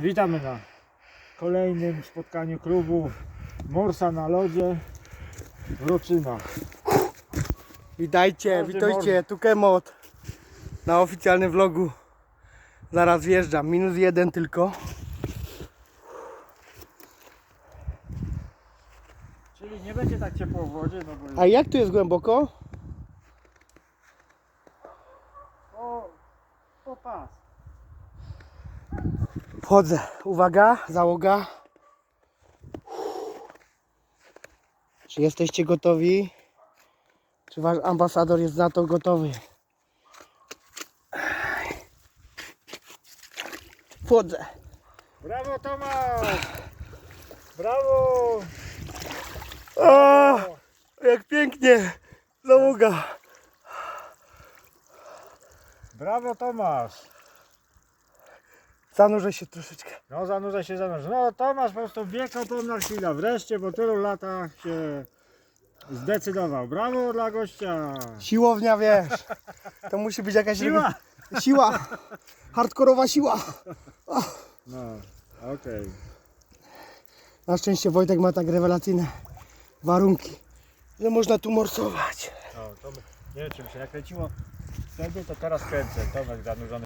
Witamy na kolejnym spotkaniu klubu Morsa na lodzie Wroczyna. Witajcie, Każdy witajcie, tu Kemot na oficjalnym vlogu. Zaraz wjeżdżam, minus jeden tylko. Czyli nie będzie tak ciepło w wodzie, no bo A jak tu jest głęboko? o, o pas. Wchodzę. Uwaga, załoga. Czy jesteście gotowi? Czy wasz ambasador jest na to gotowy? Wchodzę. Brawo Tomasz! Brawo! O, jak pięknie. Załoga. Brawo Tomasz! Zanurzę się troszeczkę. No zanurza się, zanurza. No Tomasz po prostu biegł na chwilę. Wreszcie po tylu latach się zdecydował. Brawo dla gościa! Siłownia, wiesz. To musi być jakaś... Siła! Siła. Hardkorowa siła. No, okej. Na szczęście Wojtek ma tak rewelacyjne warunki, że można tu morsować. No, to nie wiem czy mi się nakręciło wtedy, to teraz kręcę. Tomek zanurzony